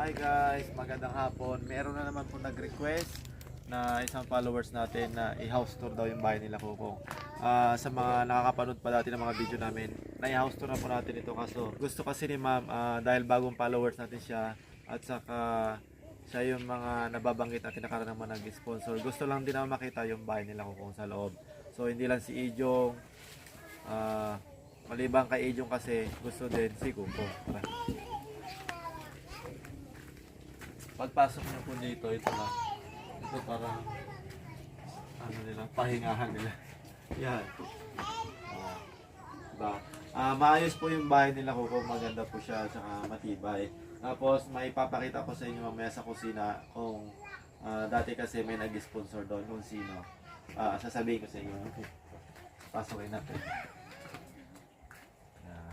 Hi guys, magandang hapon. Meron na naman po nag-request na isang followers natin na i-house tour daw yung bahay nila Kukong. Ah, sa mga nakakapanood pa dati ng mga video namin, na-house tour na po natin ito kaso gusto kasi ni ma'am ah, dahil bagong followers natin siya at saka siya yung mga nababanggit natin na naman nag-sponsor. Gusto lang din naman makita yung bahay nila Kukong sa loob. So hindi lang si Ijong, ah, maliban kay Ijong kasi gusto din si Kukong. Tara. Pagpasok niyo po dito, ito lang. Ito parang ano nila, pahingahan nila. Yan. Ah, diba? Ah, maayos po yung bahay nila ko maganda po siya tsaka matibay. Tapos may papakita ko sa inyo mamaya sa kusina kung ah, dati kasi may nag-sponsor doon kung sino. Ah, sasabihin ko sa inyo. Pasokin natin. Yan.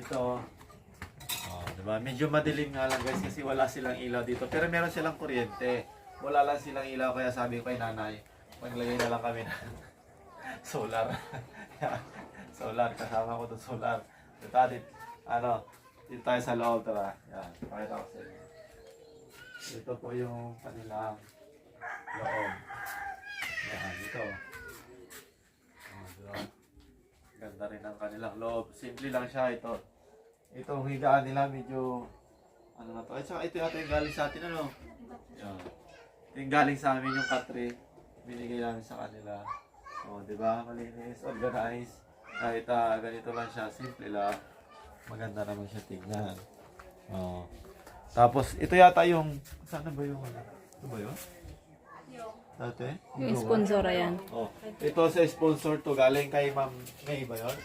Ito, diba? Medyo madilim nga lang guys kasi wala silang ilaw dito. Pero meron silang kuryente. Wala lang silang ilaw kaya sabi ko kay nanay, maglagay na lang kami ng solar. solar, kasama ko to solar. Dito atin, ano, dito tayo sa loob, tara. Yan, pakita ko sa inyo. Ito po yung kanilang loob. Yan, dito. Oh, diba? Ganda rin ang kanilang loob. Simple lang siya ito itong higaan nila medyo ano na to. At saka ito yata yung galing sa atin ano. Yan. Ito yung galing sa amin yung katre. Binigay namin sa kanila. O, di ba? Malinis, organized. Kahit ah, ganito lang siya, simple lang. Maganda naman siya tingnan. O. Tapos, ito yata yung, saan na ba yung ano? Ito ba yun? Dati? Yung sponsor yan. Oh, ito sa sponsor to galing kay Ma'am May ba 'yon?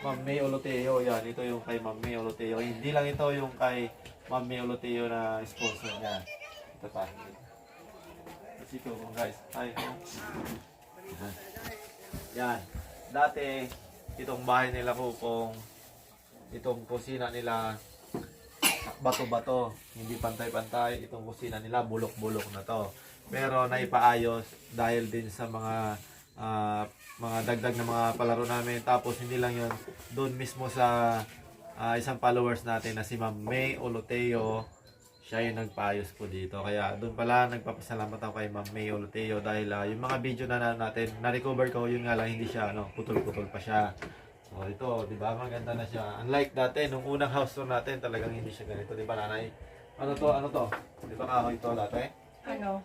Ma'am May Oloteo, yan. Ito yung kay Ma'am May Oloteo. Hindi lang ito yung kay Ma'am May Oloteo na sponsor niya. Ito pa. Kasi ito guys. Yan. Yan. Dati, itong bahay nila ko kung itong kusina nila bato-bato, hindi pantay-pantay. Itong kusina nila bulok-bulok na to. Pero naipaayos dahil din sa mga ah, mga dagdag na mga palaro namin. Tapos hindi lang yun, doon mismo sa ah, isang followers natin na si Ma'am May Oloteo, siya yung nagpaayos po dito. Kaya doon pala nagpapasalamat ako kay Ma'am May Oloteo dahil ah, yung mga video na, na natin, na-recover ko, yun nga lang hindi siya, ano, putol-putol pa siya. So ito, di ba, maganda na siya. Unlike dati, nung unang house tour natin, talagang hindi siya ganito, di ba nanay? Ano to, ano to? Di ba kahoy to dati? ano,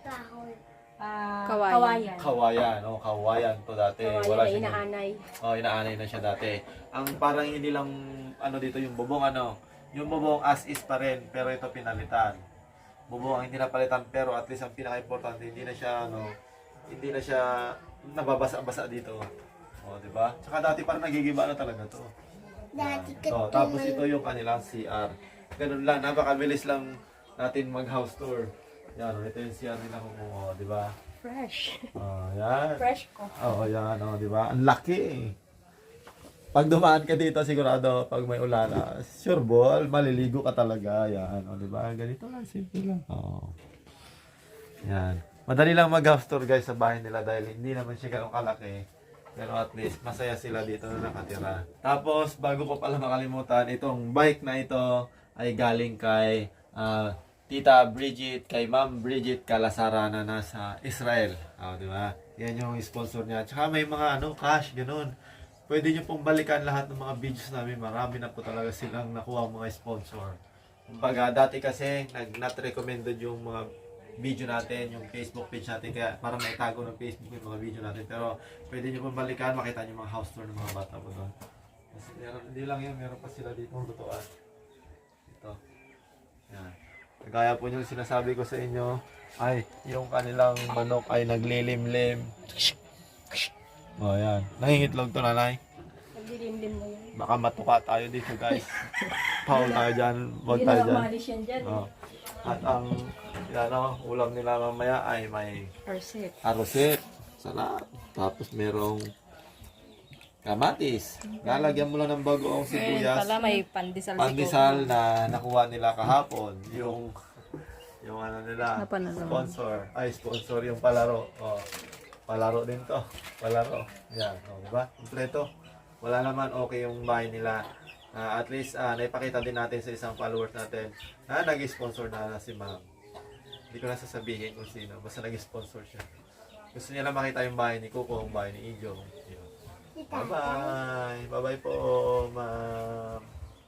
ah, Kawayan. kawayan. Kawayan, no? Kawayan to dati. Kawayan Wala na siya. inaanay. Oh, inaanay na siya dati. Ang parang hindi lang ano dito yung bubong ano, yung bubong as is pa rin pero ito pinalitan. Bubong ang hindi na palitan pero at least ang pinaka-importante hindi na siya ano, hindi na siya nababasa-basa dito. Oh, di ba? Tsaka dati parang nagigiba na talaga to. Dati Oh, tapos ito yung kanilang CR. Ganun lang, napakabilis lang natin mag-house tour. Yan, ito yung CR nila kung oh, di ba? Fresh. Oh, yan. Fresh ko. Oo, yan, oh, di ba? Ang laki eh. Pag dumaan ka dito, sigurado, pag may ulan, ah, sure ball, maliligo ka talaga. Yan, oh, di ba? Ganito lang, simple lang. Oo. Yan. Madali lang mag-house tour guys sa bahay nila dahil hindi naman siya ganun kalaki. Pero at least, masaya sila dito na nakatira. Tapos, bago ko pala makalimutan, itong bike na ito ay galing kay ah, Tita Bridget, kay Ma'am Bridget Calasara na nasa Israel. Ah, di ba? Yan yung sponsor niya. Tsaka may mga ano, cash, ganun. Pwede nyo pong balikan lahat ng mga videos namin. Marami na po talaga silang nakuha mga sponsor. Kumbaga, dati kasi, nag not recommended yung mga video natin, yung Facebook page natin, kaya para may tago ng Facebook yung mga video natin. Pero pwede nyo pong balikan, makita nyo mga house tour ng mga bata po doon. Kasi meron, hindi lang yun, meron pa sila dito lutuan. Ito. Yan. Kagaya po yung sinasabi ko sa inyo, ay, yung kanilang manok ay naglilimlim. O, oh, yan. Nangingitlog to, nanay. Naglilimlim mo yan. Baka matuka tayo dito, guys. Paul tayo dyan. Huwag tayo dyan. umalis yan dyan. Oh. At ang ano, ulam nila mamaya ay may Persit. aroset, salad, tapos merong kamatis. Lalagyan mo lang ng bagoong Ayun sibuyas. pala may pandesal. Pandesal na nakuha nila kahapon. Yung yung ano nila, Napanalo. sponsor. Ay, sponsor yung palaro. Oh. Palaro din to. Palaro. Yan. Oh, diba? Kompleto. Wala naman okay yung bahay nila. Ah, at least ah, naipakita din natin sa isang followers natin na nag-sponsor na si ma'am. Hindi ko na sasabihin kung sino. Basta nag-sponsor siya. Gusto niya lang makita yung bahay ni Kuko, yung bahay ni Ijo. Yun. Bye-bye. Bye-bye po, ma'am.